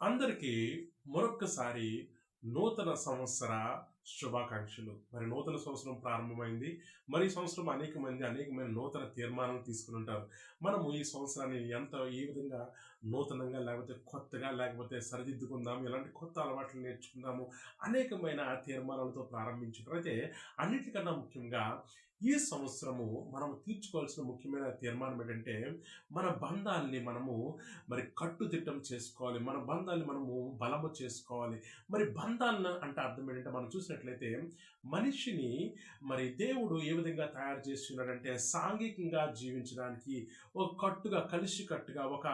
అందరికీ మరొక్కసారి నూతన సంవత్సర శుభాకాంక్షలు. మరి నూతన సంవత్సరం ప్రారంభమైంది. మరి ఈ సంవత్సరం అనేక మంది అనేకమైన నూతన తీర్మానాలు తీసుకుని ఉంటారు. మనము ఈ సంవత్సరాన్ని ఎంత ఏ విధంగా నూతనంగా లేకపోతే కొత్తగా లేకపోతే సరిదిద్దుకుందాము ఎలాంటి కొత్త అలవాట్లు నేర్చుకుందాము అనేకమైన తీర్మానాలతో ప్రారంభించారు అయితే అన్నిటికన్నా ముఖ్యంగా ఈ సంవత్సరము మనం తీర్చుకోవాల్సిన ముఖ్యమైన తీర్మానం ఏంటంటే మన బంధాల్ని మనము మరి కట్టుదిట్టం చేసుకోవాలి. మన బంధాన్ని మనము బలము చేసుకోవాలి. మరి బంధాలను అంటే అర్థం ఏంటంటే మనం చూసినట్లయితే మనిషిని మరి దేవుడు ఏ విధంగా తయారు చేస్తున్నాడంటే సాంఘికంగా జీవించడానికి ఒక కట్టుగా కలిసి కట్టుగా ఒక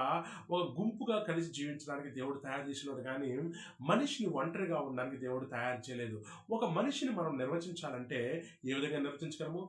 ఒక గుంపుగా కలిసి జీవించడానికి దేవుడు తయారు చేసినాడు కానీ మనిషిని ఒంటరిగా ఉండడానికి దేవుడు తయారు చేయలేదు. ఒక మనిషిని మనం నిర్వచించాలంటే ఏ విధంగా నిర్వచించగలము?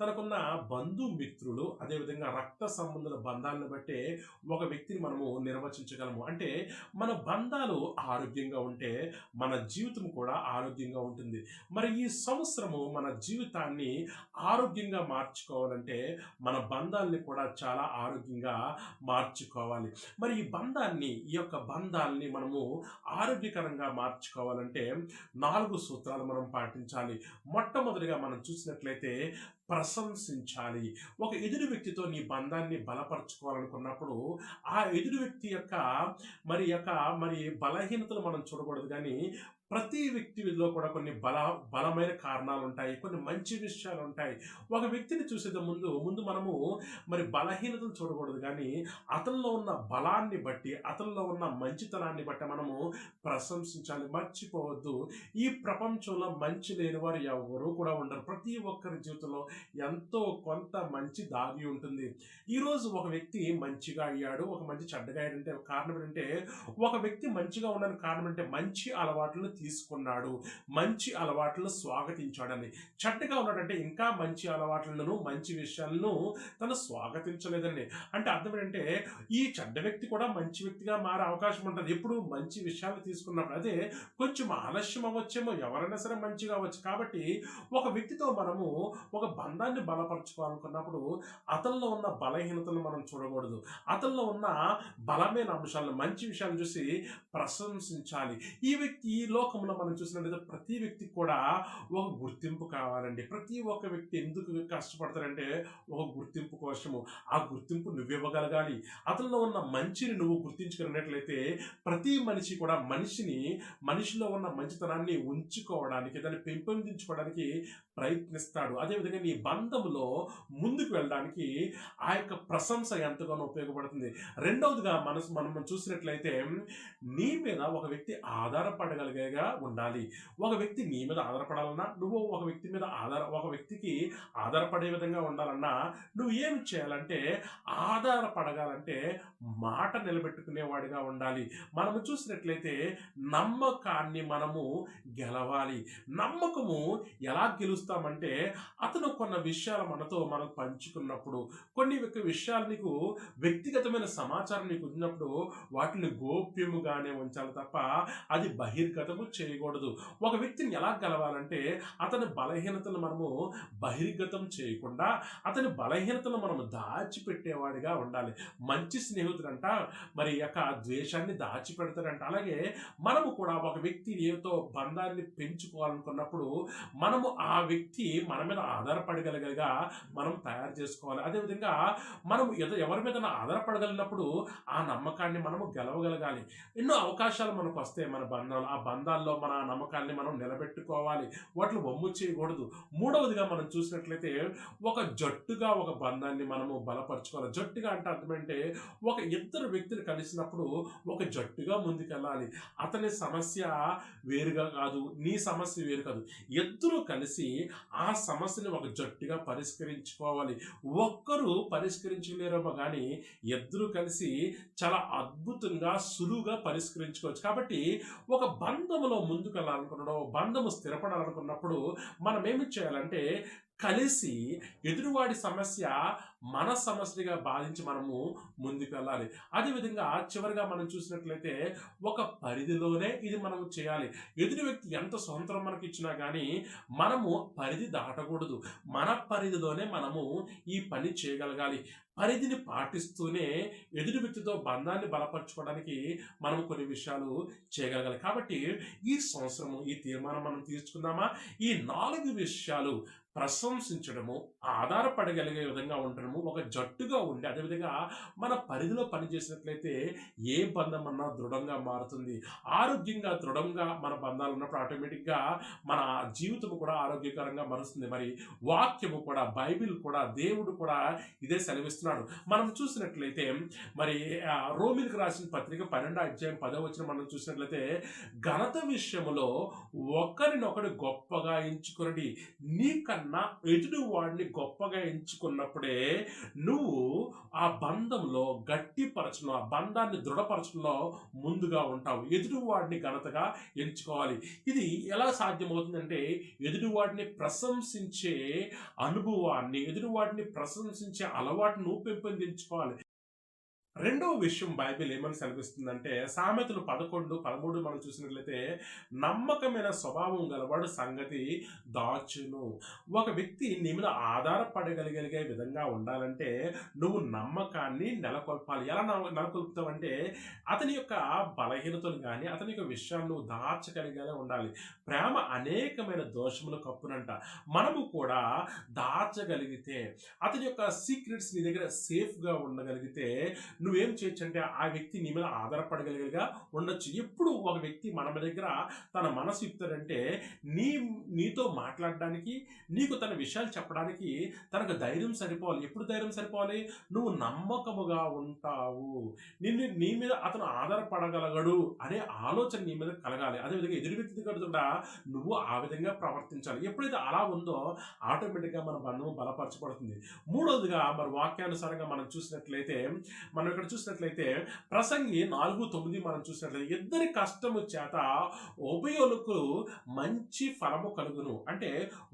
తనకున్న బంధుమిత్రులు అదేవిధంగా రక్త సంబంధుల బంధాలను బట్టే ఒక వ్యక్తిని మనము నిర్వచించగలము. అంటే మన బంధాలు ఆరోగ్యంగా ఉంటే మన జీవితం కూడా ఆరోగ్యంగా ఉంటుంది. మరి ఈ సంవత్సరము మన జీవితాన్ని ఆరోగ్యంగా మార్చుకోవాలంటే మన బంధాలని కూడా చాలా ఆరోగ్యంగా మార్చుకోవాలి. మరి ఈ బంధాన్ని ఈ యొక్క బంధాలని మనము ఆరోగ్యకరంగా మార్చుకోవాలంటే నాలుగు సూత్రాలు మనం పాటించాలి. మొట్టమొదటిగా మనం చూసినట్లయితే ప్రశంసించాలి. ఒక ఎదురు వ్యక్తితో నీ బంధాన్ని బలపరచుకోవాలనుకున్నప్పుడు ఆ ఎదురు వ్యక్తి యొక్క మరి యొక్క మరి బలహీనతలు మనం చూడకూడదు. కానీ ప్రతి వ్యక్తిలో కూడా కొన్ని బల బలమైన కారణాలు ఉంటాయి కొన్ని మంచి విషయాలు ఉంటాయి ఒక వ్యక్తిని చూసేది ముందు ముందు మనము మరి బలహీనతను చూడకూడదు కానీ అతనిలో ఉన్న బలాన్ని బట్టి అతనిలో ఉన్న మంచితనాన్ని బట్టి మనము ప్రశంసించాలి మర్చిపోవద్దు. ఈ ప్రపంచంలో మంచి లేని వారు ఎవరూ కూడా ఉండరు. ప్రతి ఒక్కరి జీవితంలో ఎంతో కొంత మంచి దాగి ఉంటుంది. ఈరోజు ఒక వ్యక్తి మంచిగా అయ్యాడు ఒక మంచి చెడ్డగా అయ్యాడంటే కారణం ఏంటంటే ఒక వ్యక్తి మంచిగా ఉండడానికి కారణం అంటే మంచి అలవాట్లను తీసుకున్నాడు. మంచి అలవాట్లను స్వాగతించాడని. చెడ్డగా ఉన్నాడంటే ఇంకా మంచి అలవాట్లను మంచి విషయాలను తను స్వాగతించలేదండి అంటే అర్థం ఏంటంటే ఈ చెడ్డ వ్యక్తి కూడా మంచి వ్యక్తిగా మారే అవకాశం ఉంటుంది. ఎప్పుడు మంచి విషయాలు తీసుకున్నప్పుడు అదే కొంచెం ఆలస్యం అవ్వచ్చేమో ఎవరైనా సరే మంచిగా అవ్వచ్చు. కాబట్టి ఒక వ్యక్తితో మనము ఒక బంధాన్ని బలపరచుకోవాలనుకున్నప్పుడు అతనిలో ఉన్న బలహీనతను మనం చూడకూడదు. అతనిలో ఉన్న బలమైన అంశాలను మంచి విషయాలను చూసి ప్రశంసించాలి. ఈ వ్యక్తిలో లోకంలో మనం చూసినట్లయితే ప్రతి వ్యక్తికి కూడా ఒక గుర్తింపు కావాలండి. ప్రతి ఒక్క వ్యక్తి ఎందుకు కష్టపడతారంటే ఒక గుర్తింపు కోసము. ఆ గుర్తింపు నువ్వు ఇవ్వగలగాలి అతనిలో ఉన్న మంచిని నువ్వు గుర్తించుకున్నట్లయితే ప్రతి మనిషి కూడా మనిషిని మనిషిలో ఉన్న మంచితనాన్ని ఉంచుకోవడానికి దాన్ని పెంపొందించుకోవడానికి ప్రయత్నిస్తాడు. అదేవిధంగా నీ బంధంలో ముందుకు వెళ్ళడానికి ఆ యొక్క ప్రశంస ఎంతగానో ఉపయోగపడుతుంది. రెండవదిగా మనసు మనం చూసినట్లయితే నీ మీద ఒక వ్యక్తి ఆధారపడగలిగేగా ఉండాలి. ఒక వ్యక్తి నీ మీద ఆధారపడాలన్నా నువ్వు ఒక వ్యక్తి మీద ఆధార ఒక వ్యక్తికి ఆధారపడే విధంగా ఉండాలన్నా నువ్వు ఏమి చేయాలంటే ఆధారపడగాలంటే మాట నిలబెట్టుకునేవాడిగా ఉండాలి. మనము చూసినట్లయితే నమ్మకాన్ని మనము గెలవాలి. నమ్మకము ఎలా గెలుస్తామంటే అతను కొన్ని విషయాలు మనతో మనం పంచుకున్నప్పుడు కొన్ని విషయాలు నీకు వ్యక్తిగతమైన సమాచారం నీకు ఉన్నప్పుడు వాటిని గోప్యముగానే ఉంచాలి తప్ప అది బహిర్గతము చేయకూడదు. ఒక వ్యక్తిని ఎలా గెలవాలంటే అతని బలహీనతను మనము బహిర్గతం చేయకుండా అతని బలహీనతను మనము దాచిపెట్టేవాడిగా ఉండాలి. మంచి స్నేహితుడంట మరి యొక్క ద్వేషాన్ని దాచిపెడతారంట. అలాగే మనము కూడా ఒక వ్యక్తి ఏతో బంధాన్ని పెంచుకోవాలనుకున్నప్పుడు మనము ఆ వ్యక్తి మన మీద ఆధారపడగలిగేగా మనం తయారు చేసుకోవాలి. అదేవిధంగా మనం ఏదో ఎవరి మీద ఆధారపడగలిగినప్పుడు ఆ నమ్మకాన్ని మనము గెలవగలగాలి. ఎన్నో అవకాశాలు మనకు వస్తాయి మన బంధాలు. ఆ బంధాల్లో మన నమ్మకాన్ని మనం నిలబెట్టుకోవాలి. వాటిని వమ్ము చేయకూడదు. మూడవదిగా మనం చూసినట్లయితే ఒక జట్టుగా ఒక బంధాన్ని మనము బలపరచుకోవాలి. జట్టుగా అంటే అర్థమంటే ఒక ఇద్దరు వ్యక్తులు కలిసినప్పుడు ఒక జట్టుగా ముందుకెళ్ళాలి. అతని సమస్య వేరుగా కాదు నీ సమస్య వేరు కాదు. ఇద్దరు కలిసి ఆ సమస్యని ఒక జట్టుగా పరిష్కరించుకోవాలి. ఒక్కరు పరిష్కరించలేరేమో కానీ ఇద్దరు కలిసి చాలా అద్భుతంగా సులువుగా పరిష్కరించుకోవచ్చు. కాబట్టి ఒక బంధములో ముందుకెళ్ళాలనుకున్నాడు బంధము స్థిరపడాలనుకున్నప్పుడు మనం ఏమి చేయాలంటే కలిసి ఎదురువాడి సమస్య మన సమస్యగా బాధించి మనము ముందుకు వెళ్ళాలి. అదేవిధంగా చివరిగా మనం చూసినట్లయితే ఒక పరిధిలోనే ఇది మనం చేయాలి. ఎదురు వ్యక్తి ఎంత స్వతంత్రం మనకి ఇచ్చినా కానీ మనము పరిధి దాటకూడదు. మన పరిధిలోనే మనము ఈ పని చేయగలగాలి. పరిధిని పాటిస్తూనే ఎదుటి వ్యక్తితో బంధాన్ని బలపరచుకోవడానికి మనం కొన్ని విషయాలు చేయగలగాలి. కాబట్టి ఈ సంవత్సరము ఈ తీర్మానం మనం తీసుకుందామా? ఈ నాలుగు విషయాలు ప్రశంసించడము ఆధారపడగలిగే విధంగా ఉండడము ఒక జట్టుగా ఉండి అదేవిధంగా మన పరిధిలో పనిచేసినట్లయితే ఏ బంధం అన్నా దృఢంగా మారుతుంది. ఆరోగ్యంగా దృఢంగా మన బంధాలు ఉన్నప్పుడు ఆటోమేటిక్గా మన జీవితం కూడా ఆరోగ్యకరంగా మరుస్తుంది. మరి వాక్యము కూడా బైబిల్ కూడా దేవుడు కూడా ఇదే సెలవిస్తున్నాడు. మనం చూసినట్లయితే మరి రోమిల్కి రాసిన పత్రిక పన్నెండు అధ్యాయం పదో వచ్చిన మనం చూసినట్లయితే ఘనత విషయంలో ఒకరినొకరు గొప్పగా ఎంచుకుని నీకన్నా ఎదుటి వాడిని గొప్పగా ఎంచుకున్నప్పుడే నువ్వు ఆ బంధంలో గట్టిపరచడం ఆ బంధాన్ని దృఢపరచడంలో ముందుగా ఉంటావు. ఎదుటి వాడిని ఘనతగా ఎంచుకోవాలి. ఇది ఎలా సాధ్యమవుతుందంటే ఎదుటి వాడిని ప్రశంసించే అనుభవాన్ని ఎదుటి వాడిని ప్రశంసించే అలవాటును పెంపొందించుకోవాలి. రెండవ విషయం బైబిల్ ఏమని సెలవిస్తుందంటే సామెతలు పదకొండు పదమూడు మనం చూసినట్లయితే నమ్మకమైన స్వభావం గలవాడు సంగతి దాచును. ఒక వ్యక్తి నీ మీద ఆధారపడగలిగే విధంగా ఉండాలంటే నువ్వు నమ్మకాన్ని నెలకొల్పాలి. ఎలా నెలకొల్పుతావంటే అతని యొక్క బలహీనతలు కానీ అతని యొక్క విషయాన్ని నువ్వు దాచగలిగే ఉండాలి. ప్రేమ అనేకమైన దోషములు కప్పునంట. మనము కూడా దాచగలిగితే అతని యొక్క సీక్రెట్స్ నీ దగ్గర సేఫ్గా ఉండగలిగితే నువ్వేం చేయొచ్చు అంటే ఆ వ్యక్తి నీ మీద ఆధారపడగలిగేగా ఉండొచ్చు. ఎప్పుడు ఒక వ్యక్తి మన దగ్గర తన మనసు ఇస్తాడంటే నీ నీతో మాట్లాడడానికి నీకు తన విషయాలు చెప్పడానికి తనకు ధైర్యం సరిపోవాలి. ఎప్పుడు ధైర్యం సరిపోవాలి? నువ్వు నమ్మకముగా ఉంటావు. నిన్ను నీ మీద అతను ఆధారపడగలగడు అనే ఆలోచన నీ మీద కలగాలి. అదేవిధంగా ఎదురు వ్యక్తి కూడా నువ్వు ఆ విధంగా ప్రవర్తించాలి. ఎప్పుడైతే అలా ఉందో ఆటోమేటిక్గా మన బంధం బలపరచబడుతుంది. మూడవదిగా మరి వాక్యానుసారంగా మనం చూసినట్లయితే మనం ఇక్కడ చూసినట్లయితే ప్రసంగి నాలుగు తొమ్మిది మనం చూసినట్లయితే ఇద్దరి కష్టము చేత ఉభయోలకు మంచి ఫలము కలుగును. అంటే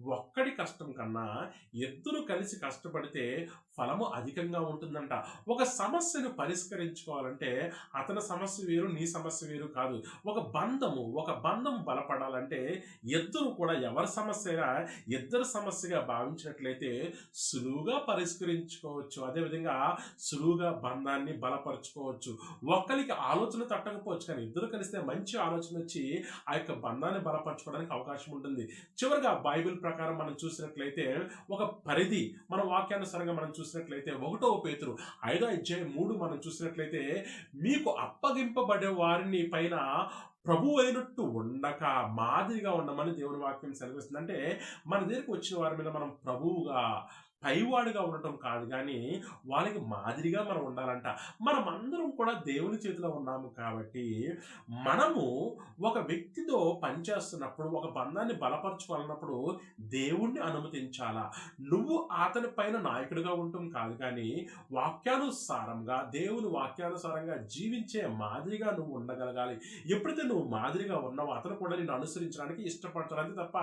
ఒక్కడి కష్టం కన్నా ఇద్దరు కలిసి కష్టపడితే ఫలము అధికంగా ఉంటుందంట. ఒక సమస్యను పరిష్కరించుకోవాలంటే అతని సమస్య వేరు నీ సమస్య వేరు కాదు. ఒక బంధము ఒక బంధం బలపడాలంటే ఇద్దరు కూడా ఎవరి సమస్యగా ఇద్దరు సమస్యగా భావించినట్లయితే సులువుగా పరిష్కరించుకోవచ్చు. అదేవిధంగా సులువుగా బంధాన్ని బలపరుచుకోవచ్చు. ఒక్కరికి ఆలోచన తట్టకపోవచ్చు కానీ ఇద్దరు కలిస్తే మంచి ఆలోచన వచ్చి ఆ యొక్క బంధాన్ని బలపరచుకోవడానికి అవకాశం ఉంటుంది. చివరిగా బైబిల్ ప్రకారం మనం చూసినట్లయితే ఒక పరిధి మన వాక్యానుసారంగా మనం చూసినట్లయితే ఒకటో పేతురు ఐదో అధ్యాయం మూడు మనం చూసినట్లయితే మీకు అప్పగింపబడే వారిని పైన ప్రభు అయినట్టు ఉండక మాదిరిగా ఉండమని దేవుని వాక్యం సెలవిస్తుంది. అంటే మన దగ్గరికి వచ్చిన వారి మీద మనం ప్రభువుగా పైవాడుగా ఉండటం కాదు కానీ వాళ్ళకి మాదిరిగా మనం ఉండాలంట. మనం అందరం కూడా దేవుని చేతిలో ఉన్నాము కాబట్టి మనము ఒక వ్యక్తితో పనిచేస్తున్నప్పుడు ఒక బంధాన్ని బలపరచుకోవాలన్నప్పుడు దేవుణ్ణి అనుమతించాలా? నువ్వు అతని పైన నాయకుడిగా ఉండటం కాదు కానీ వాక్యానుసారంగా దేవుని వాక్యానుసారంగా జీవించే మాదిరిగా నువ్వు ఉండగలగాలి. ఎప్పుడైతే నువ్వు మాదిరిగా ఉన్నావో అతను కూడా నేను అనుసరించడానికి ఇష్టపడతాడు. అంతే తప్ప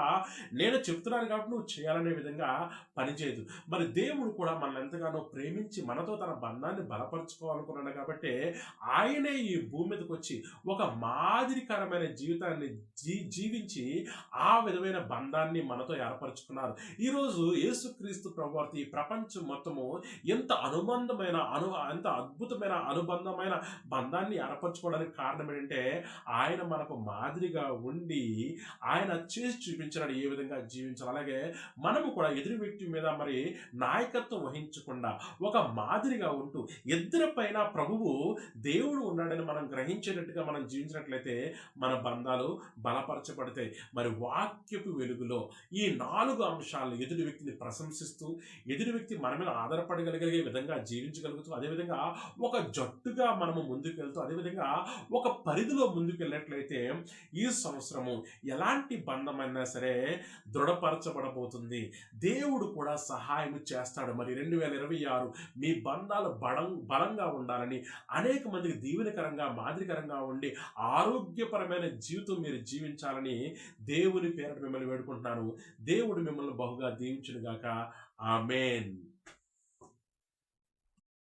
నేను చెప్తున్నాను కాబట్టి నువ్వు చేయాలనే విధంగా పనిచేయదు మరి దేవుడు కూడా మనల్ని ఎంతగానో ప్రేమించి మనతో తన బంధాన్ని బలపరుచుకోవాలనుకున్నాడు కాబట్టి ఆయనే ఈ భూమి మీదకి వచ్చి ఒక మాదిరికరమైన జీవితాన్ని జీ జీవించి ఆ విధమైన బంధాన్ని మనతో ఏర్పరచుకున్నారు. ఈరోజు యేసుక్రీస్తు ప్రభువార్త ఈ ప్రపంచం మొత్తము ఎంత అనుబంధమైన అను ఎంత అద్భుతమైన అనుబంధమైన బంధాన్ని ఏర్పరచుకోవడానికి కారణం ఏంటంటే ఆయన మనకు మాదిరిగా ఉండి ఆయన చేసి చూపించినాడు ఏ విధంగా జీవించాలి. అలాగే మనము కూడా ఎదురు వ్యక్తి మీద మరి నాయకత్వం వహించకుండా ఒక మాదిరిగా ఉంటూ ఇద్దరి పైన ప్రభువు దేవుడు ఉన్నాడని మనం గ్రహించేటట్టుగా మనం జీవించినట్లయితే మన బంధాలు బలపరచబడతాయి. మరి వాక్యపు వెలుగులో ఈ నాలుగు అంశాలను ఎదుటి వ్యక్తిని ప్రశంసిస్తూ ఎదుటి వ్యక్తి మన మీద ఆధారపడగలిగే విధంగా జీవించగలుగుతూ అదేవిధంగా ఒక జట్టుగా మనము ముందుకు వెళ్తూ అదేవిధంగా ఒక పరిధిలో ముందుకు వెళ్ళినట్లయితే ఈ సంవత్సరము ఎలాంటి బంధమైనా సరే దృఢపరచబడబోతుంది. దేవుడు కూడా సహాయం చేస్తాడు. మరి రెండు వేల ఇరవై ఆరు మీ బంధాలు బలం బలంగా ఉండాలని అనేక మందికి దీవెనకరంగా మాదిరికరంగా ఉండి ఆరోగ్యపరమైన జీవితం మీరు జీవించాలని దేవుని పేరట మిమ్మల్ని వేడుకుంటున్నాను. దేవుడు మిమ్మల్ని బహుగా దీవించునుగాక. ఆమెన్.